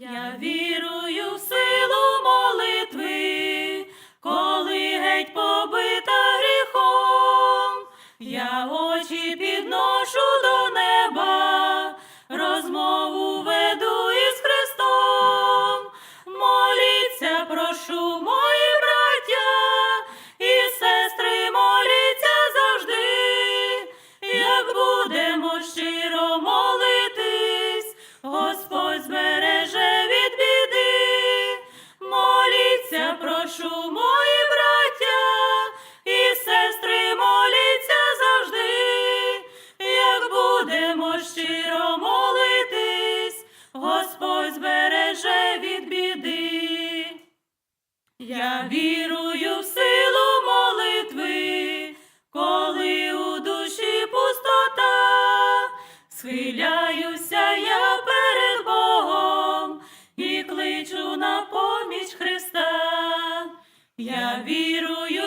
Я вірую. Я вірую в силу молитви, коли у душі пустота, схиляюся я перед Богом і кличу на поміч Христа. Я вірую.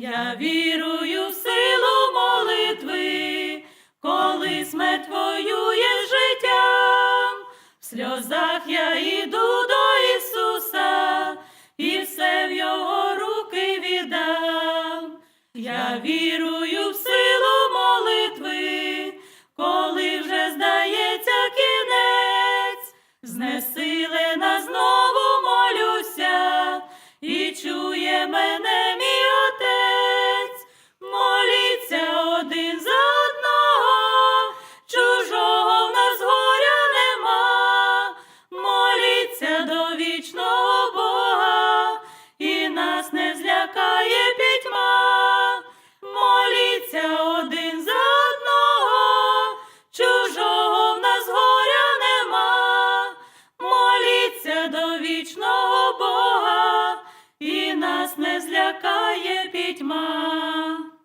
Я вірую в силу молитви, коли смерть воює з життям, в сльозах я йду до Ісуса і все в Його руки віддам. Я вірую в силу молитви, коли вже здається кінець, знесилена знову. вічного Бога, і нас не злякає пітьма.